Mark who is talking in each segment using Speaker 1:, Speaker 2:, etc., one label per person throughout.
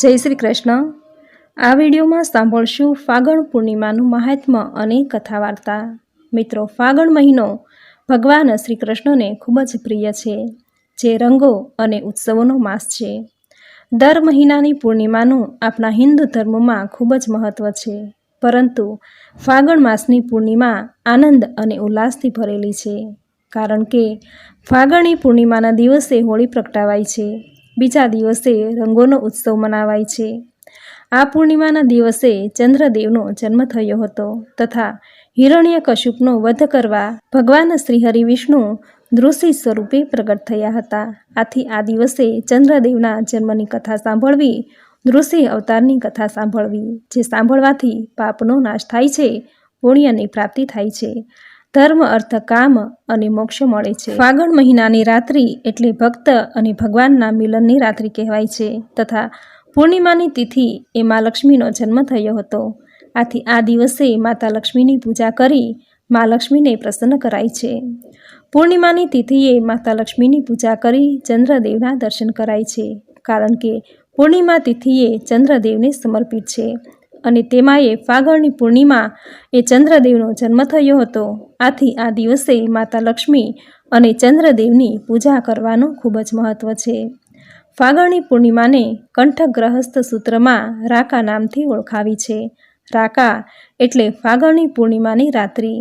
Speaker 1: જય શ્રી કૃષ્ણ. આ વિડીયોમાં સાંભળશું ફાગણ પૂર્ણિમાનું મહાત્મ્ય અને કથા વાર્તા મિત્રો, ફાગણ મહિનો ભગવાન શ્રી કૃષ્ણને ખૂબ જ પ્રિય છે, જે રંગો અને ઉત્સવોનો માસ છે. દર મહિનાની પૂર્ણિમાનું આપણા હિન્દુ ધર્મમાં ખૂબ જ મહત્ત્વ છે, પરંતુ ફાગણ માસની પૂર્ણિમા આનંદ અને ઉલ્લાસથી ભરેલી છે, કારણ કે ફાગણની પૂર્ણિમાના દિવસે હોળી પ્રગટાવાય છે. બીજા દિવસે રંગોનો ઉત્સવ મનાવાય છે. આ પૂર્ણિમાના દિવસે ચંદ્રદેવનો જન્મ થયો હતો તથા હિરણ્ય કશુપનો વધ કરવા ભગવાન શ્રીહરિ વિષ્ણુ દૃષિ સ્વરૂપે પ્રગટ થયા હતા. આથી આ દિવસે ચંદ્રદેવના જન્મની કથા સાંભળવી દૃષિ અવતારની કથા સાંભળવી, જે સાંભળવાથી પાપનો નાશ થાય છે, પુણ્યની પ્રાપ્તિ થાય છે. ધર્મ, અર્થ, કામ અને મોક્ષ મળે છે. ફાગણ મહિનાની રાત્રિ એટલે ભક્ત અને ભગવાનના મિલનની રાત્રિ કહેવાય છે તથા પૂર્ણિમાની તિથિ એ મા લક્ષ્મીનો જન્મ થયો હતો. આથી આ દિવસે માતા લક્ષ્મીની પૂજા કરી મા લક્ષ્મીને પ્રસન્ન કરાય છે. પૂર્ણિમાની તિથિએ માતા લક્ષ્મીની પૂજા કરી ચંદ્રદેવના દર્શન કરાય છે કારણ કે પૂર્ણિમા તિથિએ ચંદ્રદેવને સમર્પિત છે અને તેમાંય ફાગણની પૂર્ણિમા એ ચંદ્રદેવનો જન્મ થયો હતો. આથી આ દિવસે માતા લક્ષ્મી અને ચંદ્રદેવની પૂજા કરવાનું ખૂબ જ મહત્ત્વ છે. ફાગણની પૂર્ણિમાને કંઠક ગ્રહસ્થ સૂત્રમાં રાકા નામથી ઓળખાવી છે. રાકા એટલે ફાગણની પૂર્ણિમાની રાત્રિ.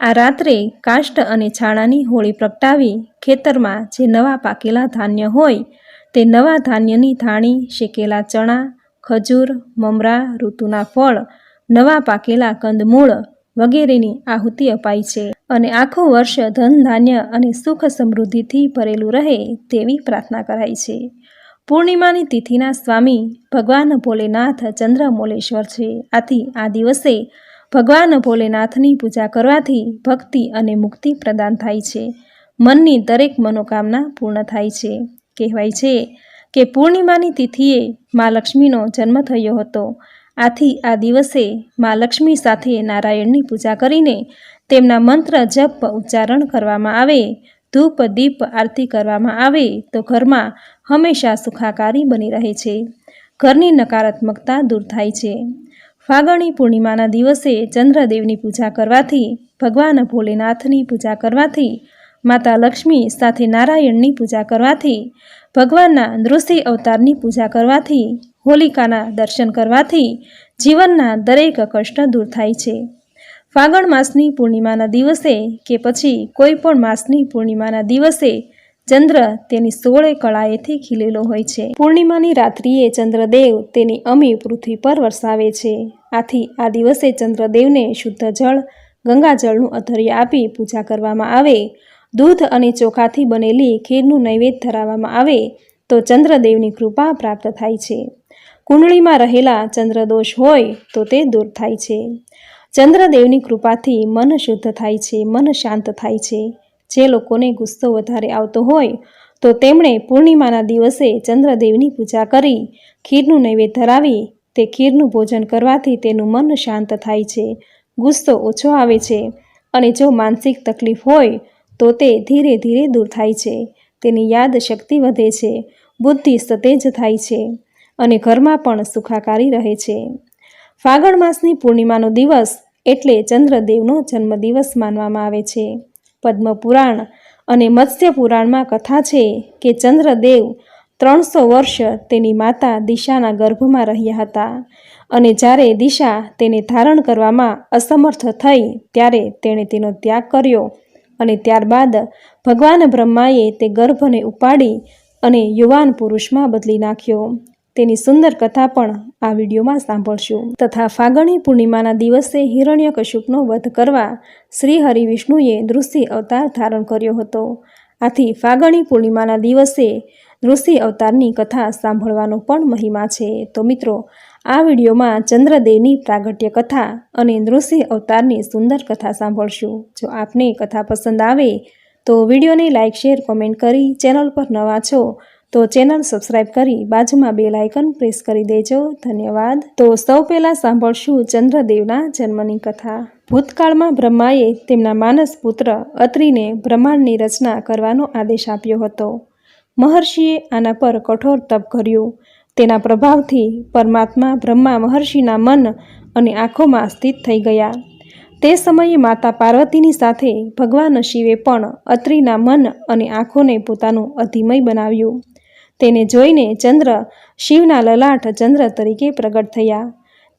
Speaker 1: આ રાત્રે કાષ્ટ અને છાણાની હોળી પ્રગટાવી ખેતરમાં જે નવા પાકેલા ધાન્ય હોય તે નવા ધાન્યની ધાણી, શેકેલા ચણા, ખજૂર, મમરા, ઋતુના ફળ, નવા પાકેલા કંદમૂળ વગેરેની આહુતિ અપાય છે અને આખું વર્ષ ધન, ધાન્ય અને સુખ સમૃદ્ધિથી ભરેલું રહે તેવી પ્રાર્થના કરાય છે. પૂર્ણિમાની તિથિના સ્વામી ભગવાન ભોલેનાથ ચંદ્રમોલેશ્વર છે. આથી આ દિવસે ભગવાન ભોલેનાથની પૂજા કરવાથી ભક્તિ અને મુક્તિ પ્રદાન થાય છે. મનની દરેક મનોકામના પૂર્ણ થાય છે. કહેવાય છે કે પૂર્ણિમાની તિથિએ મા લક્ષ્મીનો જન્મ થયો હતો. આથી આ દિવસે મા લક્ષ્મી સાથે નારાયણની પૂજા કરીને તેમના મંત્ર જપ ઉચ્ચારણ કરવામાં આવે, ધૂપ, દીપ, આરતી કરવામાં આવે તો ઘરમાં હંમેશા સુખાકારી બની રહે છે. ઘરની નકારાત્મકતા દૂર થાય છે. ફાગણી પૂર્ણિમાના દિવસે ચંદ્રદેવની પૂજા કરવાથી, ભગવાન ભોલેનાથની પૂજા કરવાથી માતા લક્ષ્મી સાથે નારાયણની પૂજા કરવાથી, ભગવાનના નૃસિંહ અવતારની પૂજા કરવાથી, હોલિકાના દર્શન કરવાથી જીવનના દરેક કષ્ટ દૂર થાય છે. ફાગણ માસની પૂર્ણિમાના દિવસે કે પછી કોઈ પણ માસની પૂર્ણિમાના દિવસે ચંદ્ર તેની સોળે કળાએથી ખીલેલો હોય છે. પૂર્ણિમાની રાત્રિએ ચંદ્રદેવ તેની અમી પૃથ્વી પર વરસાવે છે. આથી આ દિવસે ચંદ્રદેવને શુદ્ધ જળ, ગંગાજળનું અધર્ય આપી પૂજા કરવામાં આવે. દૂધ અને ચોખાથી બનેલી ખીરનું નૈવેદ્ય ધરાવવામાં આવે તો ચંદ્રદેવની કૃપા પ્રાપ્ત થાય છે. કુંડળીમાં રહેલા ચંદ્રદોષ હોય તો તે દૂર થાય છે. ચંદ્રદેવની કૃપાથી મન શુદ્ધ થાય છે, મન શાંત થાય છે. જે લોકોને ગુસ્સો વધારે આવતો હોય તો તેમણે પૂર્ણિમાના દિવસે ચંદ્રદેવની પૂજા કરી, ખીરનું નૈવેદ્ય ધરાવી, તે ખીરનું ભોજન કરવાથી તેનું મન શાંત થાય છે. ગુસ્સો ઓછો આવે છે અને જો માનસિક તકલીફ હોય તો તે ધીરે ધીરે દૂર થાય છે. તેની યાદ શક્તિ વધે છે. બુદ્ધિ સતેજ થાય છે અને ઘરમાં પણ સુખાકારી રહે છે. ફાગણ માસની પૂર્ણિમાનો દિવસ એટલે ચંદ્રદેવનો જન્મદિવસ માનવામાં આવે છે. પદ્મપુરાણ અને મત્સ્ય પુરાણમાં કથા છે કે ચંદ્રદેવ ત્રણસો વર્ષ તેની માતા દિશાના ગર્ભમાં રહ્યા હતા અને જ્યારે દિશા તેને ધારણ કરવામાં અસમર્થ થઈ ત્યારે તેણે તેનો ત્યાગ કર્યો. અને ત્યારબાદ ભગવાન બ્રહ્માએ તે ગર્ભને ઉપાડી અને યુવાન પુરુષમાં બદલી નાખ્યો. તેની સુંદર કથા પણ આ વિડીયોમાં સાંભળશું. તથા ફાગણી પૂર્ણિમાના દિવસે હિરણ્યકશ્યપનો વધ કરવા શ્રી હરિવિષ્ણુએ નૃસિંહ અવતાર ધારણ કર્યો હતો. આથી ફાગણી પૂર્ણિમાના દિવસે નૃસિંહ અવતારની કથા સાંભળવાનો પણ મહિમા છે. તો મિત્રો આ વિડીયોમાં ચંદ્રદેવની પ્રાગટ્ય કથા અને નૃસિંહ અવતારની સુંદર કથા સાંભળશું. જો આપને કથા પસંદ આવે, તો વિડીયોને લાઇક, શેર, કોમેન્ટ કરી ચેનલ પર નવા છો, તો ચેનલ સબસ્ક્રાઇબ કરી બાજુમાં બે લાઇકન પ્રેસ કરી દેજો. ધન્યવાદ. તો સૌ પહેલાં સાંભળશું ચંદ્રદેવના જન્મની કથા. ભૂતકાળમાં બ્રહ્માએ તેમના માનસ પુત્ર અત્રિને બ્રહ્માંડની રચના કરવાનો આદેશ આપ્યો હતો. મહર્ષિએ આના પર કઠોર તપ કર્યું. તેના પ્રભાવથી પરમાત્મા બ્રહ્મા મહર્ષિના મન અને આંખોમાં સ્થિત થઈ ગયા. તે સમયે માતા પાર્વતીની સાથે ભગવાન શિવે પણ અત્રિના મન અને આંખોને પોતાનું અધિમય બનાવ્યું. તેને જોઈને ચંદ્ર શિવના લલાટ ચંદ્ર તરીકે પ્રગટ થયા.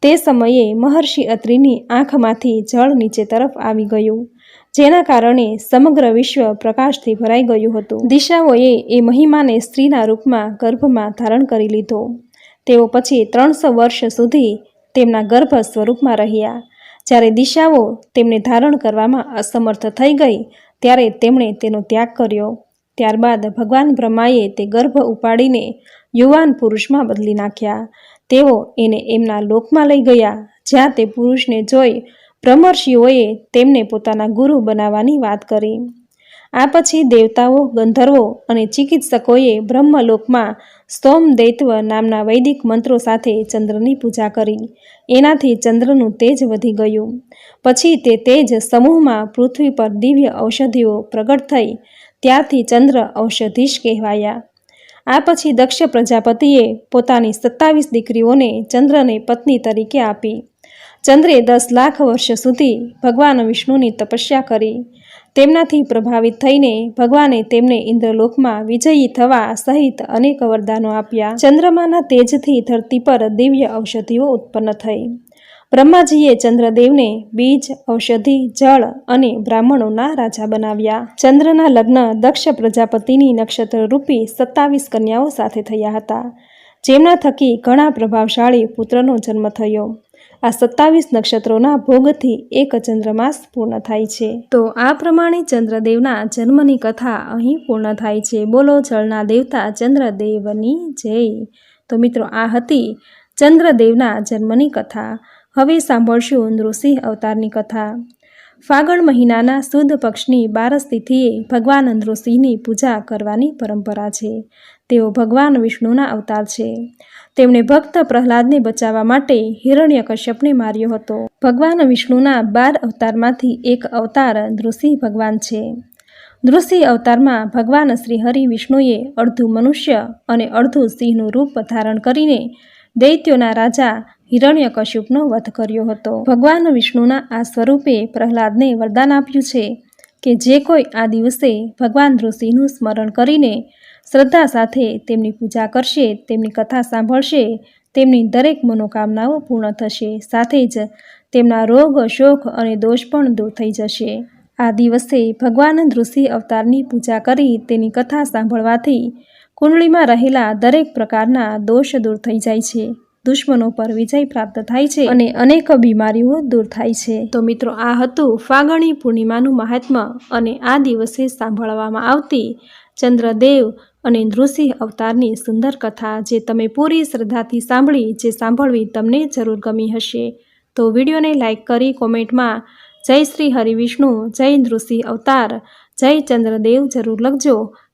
Speaker 1: તે સમયે મહર્ષિ અત્રિની આંખમાંથી જળ નીચે તરફ આવી ગયું. જેના કારણે સમગ્ર વિશ્વ પ્રકાશથી ભરાઈ ગયું હતું. દિશાઓએ એ મહિમાને સ્ત્રીના રૂપમાં ગર્ભમાં ધારણ કરી લીધો. તેઓ પછી ત્રણસો વર્ષ સુધી તેમના ગર્ભ સ્વરૂપમાં રહ્યા. જ્યારે દિશાઓ તેમને ધારણ કરવામાં અસમર્થ થઈ ગઈ, ત્યારે તેમણે તેનો ત્યાગ કર્યો. ત્યારબાદ ભગવાન બ્રહ્માએ તે ગર્ભ ઉપાડીને યુવાન પુરુષમાં બદલી નાખ્યા. તેઓ એને એમના લોકમાં લઈ ગયા, જ્યાં તે પુરુષને જોઈ બ્રહ્મર્ષિઓએ તેમને પોતાના ગુરુ બનાવવાની વાત કરી. આ પછી દેવતાઓ, ગંધર્વો અને ચિકિત્સકોએ બ્રહ્મલોકમાં સ્તોમ દૈત્વ નામના વૈદિક મંત્રો સાથે ચંદ્રની પૂજા કરી. એનાથી ચંદ્રનું તેજ વધી ગયું. પછી તે તેજ સમૂહમાં પૃથ્વી પર દિવ્ય ઔષધિઓ પ્રગટ થઈ. ત્યારથી ચંદ્ર ઔષધીશ કહેવાયા. આ પછી દક્ષ પ્રજાપતિએ પોતાની સત્તાવીસ દીકરીઓને ચંદ્રને પત્ની તરીકે આપી. ચંદ્રે દસ લાખ વર્ષ સુધી ભગવાન વિષ્ણુની તપસ્યા કરી. તેમનાથી પ્રભાવિત થઈને ભગવાને તેમને ઇન્દ્રલોકમાં વિજયી થવા સહિત અનેક વરદાનો આપ્યા. ચંદ્રમાના તેજથી ધરતી પર દિવ્ય ઔષધિઓ ઉત્પન્ન થઈ. બ્રહ્માજીએ ચંદ્રદેવને બીજ, ઔષધિ, જળ અને બ્રાહ્મણોના રાજા બનાવ્યા. ચંદ્રના લગ્ન દક્ષ પ્રજાપતિની નક્ષત્રરૂપી સત્તાવીસ કન્યાઓ સાથે થયા હતા, જેમના થકી ઘણા પ્રભાવશાળી પુત્રનો જન્મ થયો. આ સત્તાવીસ નક્ષત્રોના ભોગથી એક ચંદ્રમાસ પૂર્ણ થાય છે. તો આ પ્રમાણે ચંદ્રદેવના જન્મની કથા અહીં પૂર્ણ થાય છે. બોલો જળના દેવતા ચંદ્રદેવની જય. તો મિત્રો, આ હતી ચંદ્રદેવના જન્મની કથા. હવે સાંભળશું નૃસિંહ અવતારની કથા. ફાગણ મહિનાના સુદ પક્ષની બારસ તિથિએ ભગવાન નૃસિંહની પૂજા કરવાની પરંપરા છે. તેઓ ભગવાન વિષ્ણુના અવતાર છે. તેમણે ભક્ત પ્રહલાદને બચાવવા માટે હિરણ્યકશ્યપને માર્યો હતો. ભગવાન વિષ્ણુના બાર અવતારમાંથી એક અવતાર નૃસિંહ ભગવાન છે. નૃસિંહ અવતારમાં ભગવાન શ્રી હરિ વિષ્ણુએ અડધું મનુષ્ય અને અડધું સિંહનું રૂપ ધારણ કરીને દૈત્યોના રાજા હિરણ્યકશ્યપનો વધ કર્યો હતો. ભગવાન વિષ્ણુના આ સ્વરૂપે પ્રહલાદને વરદાન આપ્યું છે કે જે કોઈ આ દિવસે ભગવાન ઋષિનું સ્મરણ કરીને શ્રદ્ધા સાથે તેમની પૂજા કરશે, તેમની કથા સાંભળશે, તેમની દરેક મનોકામનાઓ પૂર્ણ થશે, સાથે જ તેમના રોગ શોખ અને દોષ પણ દૂર થઈ જશે. આ દિવસે ભગવાન નૃસિંહ અવતારની પૂજા કરી તેની કથા સાંભળવાથી કુંડળીમાં રહેલા દરેક પ્રકારના દોષ દૂર થઈ જાય છે. દુશ્મનો પર વિજય પ્રાપ્ત થાય છે અને અનેક બીમારીઓ દૂર થાય છે. તો મિત્રો, આ હતું ફાગણી પૂર્ણિમાનું મહાત્મ્ય અને આ દિવસે સાંભળવામાં આવતી ચંદ્રદેવ અને નૃસિંહ અવતારની સુંદર કથા જે તમે પૂરી શ્રદ્ધાથી સાંભળી, જે સાંભળવી તમને જરૂર ગમી હશે. તો વિડીયોને લાઇક કરી કોમેન્ટમાં જય શ્રી હરિવિષ્ણુ, જય નૃસિંહ અવતાર, જય ચંદ્રદેવ જરૂર લખજો.